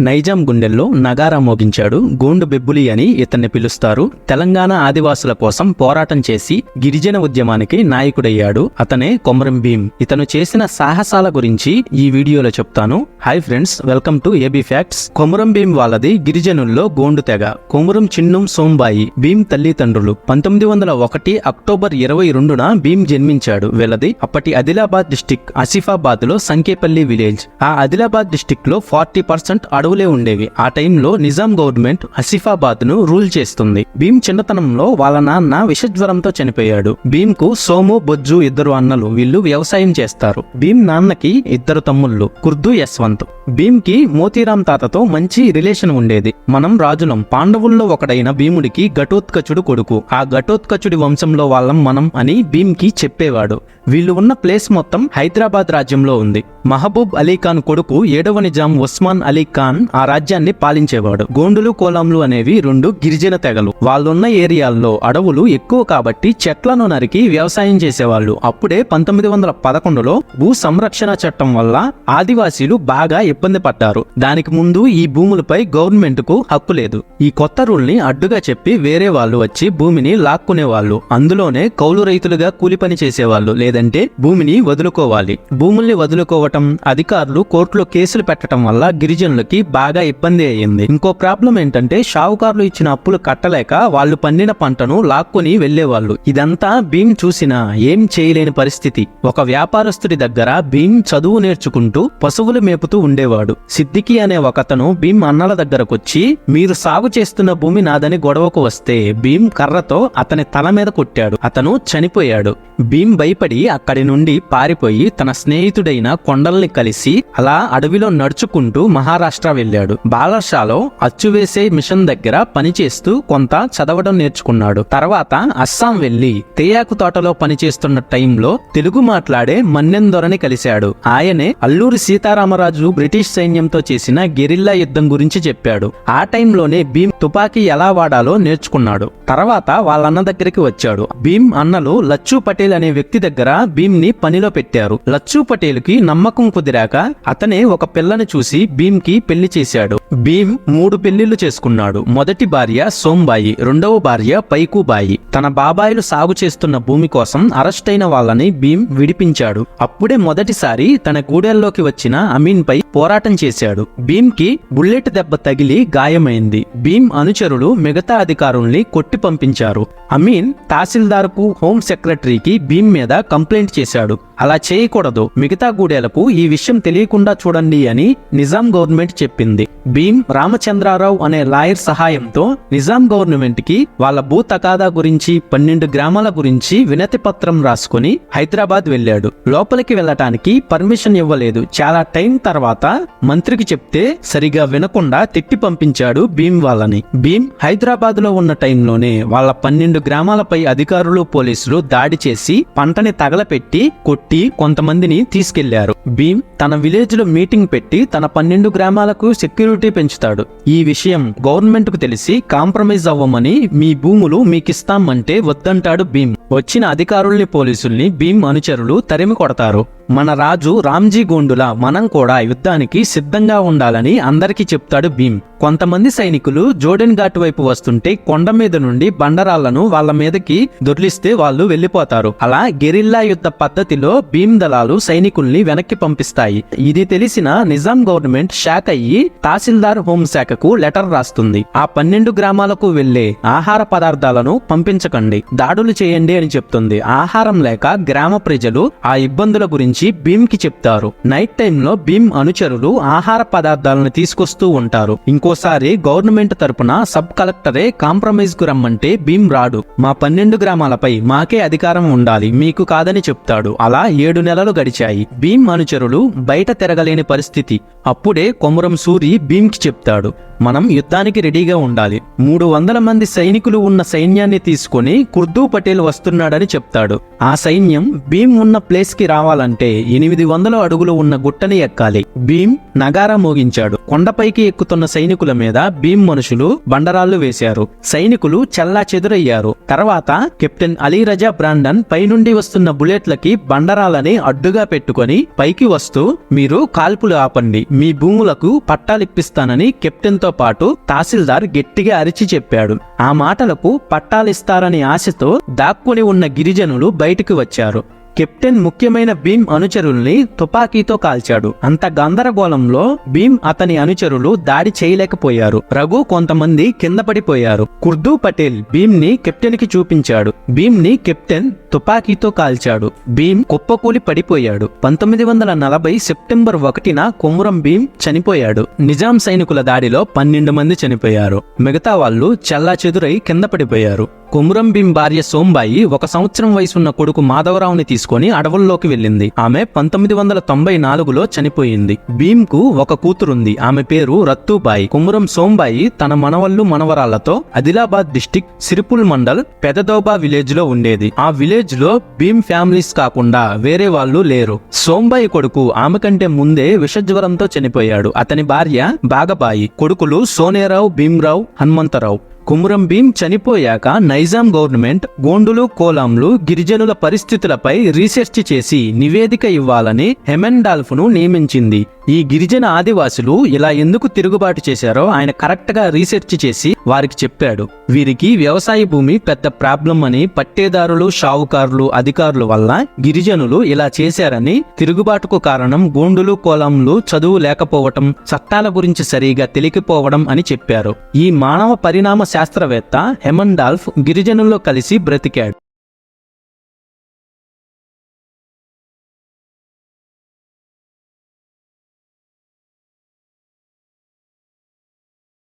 నైజాం గుండెల్లో నగారా మోగించాడు గోండు బెబ్బులి అని ఇతన్ని పిలుస్తారు. తెలంగాణ ఆదివాసుల కోసం పోరాటం చేసి గిరిజన ఉద్యమానికి నాయకుడయ్యాడు అతనే కొమరం భీం ఇతను చేసిన సాహసాల గురించి ఈ వీడియోలో చెప్తాను. Hi friends welcome to A B facts. Komaram Bheem వాళ్ళది గిరిజనుల్లో గోండు తెగ. కొమరం చిన్నం సోంబాయి భీం తల్లిదండ్రులు. పంతొమ్మిది వందల ఒకటి అక్టోబర్ ఇరవై రెండున భీం జన్మించాడు. వీళ్ళది అప్పటి ఆదిలాబాద్ డిస్టిక్ ఆసిఫాబాద్లో సంకేపల్లి విలేజ్. ఆ ఆదిలాబాద్ డిస్టిక్లో ఫార్టీ పర్సెంట్ అడవులే ఉండేవి. ఆ టైంలో నిజాం గవర్నమెంట్ ఆసిఫాబాద్ను రూల్ చేస్తుంది. భీమ్ చిన్నతనంలో వాళ్ళ నాన్న విషజ్వరంతో చనిపోయాడు. భీమ్కు సోము బొజ్జు ఇద్దరు అన్నలు వీళ్ళు వ్యవసాయం చేస్తారు. భీమ్ నాన్నకి ఇద్దరు తమ్ముళ్ళు కుర్దు యశ్వంత్. భీమ్కి మోతీరామ్ తాతతో మంచి రిలేషన్ ఉండేది. మనం రాజులం పాండవుల్లో ఒకడైన భీముడికి ఘటోత్కచుడు కొడుకు. ఆ ఘటోత్కచుడి వంశంలో వాళ్ళం మనం అని భీమ్కి చెప్పేవాడు. వీళ్ళు ఉన్న ప్లేస్ మొత్తం హైదరాబాద్ రాజ్యంలో ఉంది. మహబూబ్ అలీ ఖాన్ కొడుకు ఏడవ నిజాం ఉస్మాన్ అలీ ఖాన్ ఆ రాజ్యాన్ని పాలించేవాడు. గోండులు కోలంలు అనేవి రెండు గిరిజన తెగలు. వాళ్ళున్న ఏరియాల్లో అడవులు ఎక్కువ కాబట్టి చెట్లను నరికి వ్యవసాయం చేసేవాళ్ళు. అప్పుడే పంతొమ్మిది వందల పదకొండులో భూ సంరక్షణ చట్టం వల్ల ఆదివాసీలు బాగా ఇబ్బంది పడ్డారు. దానికి ముందు ఈ భూములపై గవర్నమెంట్కు హక్కు లేదు. ఈ కొత్త రూల్ని అడ్డుగా చెప్పి వేరే వాళ్ళు వచ్చి భూమిని లాక్కునేవాళ్ళు. అందులోనే కౌలు రైతులుగా కూలి పని చేసేవాళ్ళు. లేదంటే భూమిని వదులుకోవాలి. భూముల్ని వదులుకోవటం అధికారులు కోర్టులో కేసులు పెట్టడం వల్ల గిరిజనులకి బాగా ఇబ్బంది అయ్యింది. ఇంకో ప్రాబ్లం ఏంటంటే షావుకారులు ఇచ్చిన అప్పులు కట్టలేక వాళ్ళు పండిన పంటను లాక్కొని వెళ్ళేవాళ్ళు ఇదంతా భీమ్ చూసినా ఏం చేయలేని పరిస్థితి. ఒక వ్యాపారస్తుడి దగ్గర భీమ్ చదువు నేర్చుకుంటూ పశువులు మేపుతూ ఉండేవాడు. సిద్దికి అనే ఒకతను భీమ్ అన్నల దగ్గరకొచ్చి మీరు సాగు చేస్తున్న భూమి నాదని గొడవకు వస్తే భీమ్ కర్రతో అతని తల మీద కొట్టాడు. అతను చనిపోయాడు. భీమ్ భయపడి అక్కడి నుండి పారిపోయి తన స్నేహితుడైన కొండల్ని కలిసి అలా అడవిలో నడుచుకుంటూ మహారాష్ట్ర వెళ్ళాడు. బాలర్షాలో అచ్చువేసే మిషన్ దగ్గర పనిచేస్తూ కొంత చదవడం నేర్చుకున్నాడు. తర్వాత అస్సాం వెళ్ళి తేయాకు తోటలో పనిచేస్తున్న టైంలో తెలుగు మాట్లాడే మన్నెందొరని కలిశాడు. ఆయనే అల్లూరి సీతారామరాజు బ్రిటిష్ సైన్యంతో చేసిన గెరిల్లా యుద్ధం గురించి చెప్పాడు. ఆ టైంలోనే భీమ్ తుపాకీ ఎలా వాడాలో నేర్చుకున్నాడు. తర్వాత వాళ్ళన్న దగ్గరికి వచ్చాడు. భీమ్ అన్నలు లచ్చు పటేల్ అనే వ్యక్తి దగ్గర భీమ్ని పనిలో పెట్టారు. లచ్చు పటేల్కి నమ్మకం కుదిరాక అతనే ఒక పిల్లని చూసి భీమ్కి పెళ్ళి చేశాడు. భీమ్ మూడు పెళ్ళిళ్ళు చేసుకున్నాడు. మొదటి భార్య సోంబాయి రెండవ భార్య పైకుబాయి. తన బాబాయిలు సాగు చేస్తున్న భూమి కోసం అరెస్ట్ అయిన వాళ్ళని భీమ్ విడిపించాడు. అప్పుడే మొదటిసారి తన గూడెల్లోకి వచ్చిన అమీన్ పై పోరాటం చేశాడు. భీమ్కి బుల్లెట్ దెబ్బ తగిలి గాయమైంది. భీమ్ అనుచరులు మిగతా అధికారుల్ని కొట్టి పంపించారు. అమీన్ తహసీల్దార్కు హోం సెక్రటరీకి భీమ్ మీద కంప్లైంట్ చేశాడు. అలా చేయకూడదు. మిగతా గూడెలకు ఈ విషయం తెలియకుండా చూడండి అని నిజాం గవర్నమెంట్ చెప్పింది. భీమ్ రామచంద్రారావు అనే లాయర్ సహాయంతో నిజాం గవర్నమెంట్కి వాళ్ళ భూ తగాదా గురించి పన్నెండు గ్రామాల గురించి వినతి పత్రం రాసుకుని హైదరాబాద్ వెళ్ళాడు. లోపలికి వెళ్ళటానికి పర్మిషన్ ఇవ్వలేదు. చాలా టైం తర్వాత మంత్రికి చెప్తే సరిగా వినకుండా తిట్టి పంపించాడు భీమ్ వాళ్ళని. భీమ్ హైదరాబాద్లో ఉన్న టైంలోనే వాళ్ళ పన్నెండు గ్రామాలపై అధికారులు పోలీసులు దాడి చేసి పంటని తగలపెట్టి కొట్టి కొంతమందిని తీసుకెళ్ళారు. భీమ్ తన విలేజ్లో మీటింగ్ పెట్టి తన పన్నెండు గ్రామాలకు సెక్యూరిటీ పెంచుతాడు. ఈ విషయం గవర్నమెంట్కు తెలిసి కాంప్రమైజ్ అవ్వమని మీ భూములు మీకిస్తామంటే వద్దంటాడు భీమ్. వచ్చిన అధికారుల్ని పోలీసుల్ని భీమ్ అనుచరులు తరిమి కొడతారు. మన రాజు రామ్జీ గోండుల మనం కూడా యుద్ధానికి సిద్ధంగా ఉండాలని అందరికీ చెప్తాడు భీమ్. కొంతమంది సైనికులు జోడెన్ ఘాట్ వైపు వస్తుంటే కొండ మీద నుండి బండరాళ్ళను వాళ్ళ మీదకి దొర్లిస్తే వాళ్ళు వెళ్ళిపోతారు అలా గెరిల్లా యుద్ధ పద్ధతిలో భీమ్ దళాలు సైనికుల్ని వెనక్కి పంపిస్తాయి. ఇది తెలిసిన నిజాం గవర్నమెంట్ షాక్ అయ్యి తహసీల్దార్ హోంశాఖకు లెటర్ రాస్తుంది. ఆ పన్నెండు గ్రామాలకు వెళ్ళే ఆహార పదార్థాలను పంపించకండి. దాడులు చేయండి అని చెప్తుంది. ఆహారం లేక గ్రామ ప్రజలు ఆ ఇబ్బందుల గురించి గురించి భీమ్కి చెప్తారు. నైట్ టైంలో భీమ్ అనుచరులు ఆహార పదార్థాలను తీసుకొస్తూ ఉంటారు. ఇంకోసారి గవర్నమెంట్ తరపున సబ్ కలెక్టరే కాంప్రమైజ్కు రమ్మంటే భీమ్ రాడు. మా పన్నెండు గ్రామాలపై మాకే అధికారం ఉండాలి మీకు కాదని చెప్తాడు. అలా ఏడు నెలలు గడిచాయి. భీమ్ అనుచరులు బయట తిరగలేని పరిస్థితి. అప్పుడే కొమురం సూరి భీమ్కి చెప్తాడు. మనం యుద్ధానికి రెడీగా ఉండాలి. మూడు వందల మంది సైనికులు ఉన్న సైన్యాన్ని తీసుకొని కుర్దూ పటేల్ వస్తున్నాడని చెప్తాడు. ఆ సైన్యం భీమ్ ఉన్న ప్లేస్కి రావాలంటే ఎనిమిది వందల అడుగులు ఉన్న గుట్టని ఎక్కాలి. భీమ్ నగారా మోగించాడు. కొండపైకి ఎక్కుతున్న సైనికుల మీద భీమ్ మనుషులు బండరాళ్ళు వేశారు. సైనికులు చల్లా చెదురయ్యారు. తర్వాత కెప్టెన్ అలీరజా బ్రాండన్ పైనుండి వస్తున్న బుల్లెట్లకి బండరాలని అడ్డుగా పెట్టుకొని పైకి వస్తూ మీరు కాల్పులు ఆపండి. మీ భూములకు పట్టాలిప్పిస్తానని కెప్టెన్తో తో పాటు తహసీల్దార్ గట్టిగా అరిచి చెప్పాడు. ఆ మాటలకు పట్టాలిస్తారని ఆశతో దాక్కుని ఉన్న గిరిజనులు బయటకు వచ్చారు. కెప్టెన్ ముఖ్యమైన భీమ్ అనుచరుల్ని తుపాకీతో కాల్చాడు. అంత గందరగోళంలో భీమ్ అతని అనుచరులు దాడి చేయలేకపోయారు. రఘు కొంతమంది కింద పడిపోయారు. కుర్దూ పటేల్ భీమ్ని కెప్టెన్కి చూపించాడు. భీమ్ని కెప్టెన్ తుపాకీతో కాల్చాడు. భీమ్ కుప్పకూలి పడిపోయాడు. పంతొమ్మిది వందల నలభై సెప్టెంబర్ ఒకటిన కొమురం భీమ్ చనిపోయాడు. నిజాం సైనికుల దాడిలో పన్నెండు మంది చనిపోయారు. మిగతా వాళ్ళు చల్లా చెదురై కింద పడిపోయారు. కొమురం భీం భార్య సోంబాయి ఒక సంవత్సరం వయసున్న కొడుకు మాధవరావుని తీసుకుని అడవుల్లోకి వెళ్ళింది. ఆమె పంతొమ్మిది వందల తొంభై నాలుగులో చనిపోయింది. భీమ్కు ఒక కూతురుంది. ఆమె పేరు రత్తుబాయి. కొమురం సోంబాయి తన మనవళ్ళు మనవరాళ్ళతో ఆదిలాబాద్ డిస్టిక్ సిరిపుల్ మండల్ పెదదోబా విలేజ్లో ఉండేది. ఆ విలేజ్లో భీమ్ ఫ్యామిలీస్ కాకుండా వేరే వాళ్ళు లేరు. సోంబాయి కొడుకు ఆమె కంటే ముందే విషజ్వరంతో చనిపోయాడు. అతని భార్య బాగబాయి. కొడుకులు సోనేరావు భీమ్రావు హనుమంతరావు. కుమురం భీం చనిపోయాక నైజాం గవర్నమెంట్ గోండులు కోలాంలు గిరిజనుల పరిస్థితులపై రీసెర్చ్ చేసి నివేదిక ఇవ్వాలని హెమెన్డాల్ఫ్ను నియమించింది. ఈ గిరిజన ఆదివాసులు ఇలా ఎందుకు తిరుగుబాటు చేశారో ఆయన కరెక్ట్గా రీసెర్చ్ చేసి వారికి చెప్పాడు. వీరికి వ్యవసాయ భూమి పెద్ద ప్రాబ్లం అని పట్టేదారులు షావుకారులు అధికారుల వల్ల గిరిజనులు ఇలా చేశారని తిరుగుబాటుకు కారణం గోండులు కోలంలు చదువు లేకపోవటం చట్టాల గురించి సరిగా తెలియకపోవడం అని చెప్పారు. ఈ మానవ పరిణామ శాస్త్రవేత్త హెమండాల్ఫ్ గిరిజనుల్లో కలిసి బ్రతికాడు.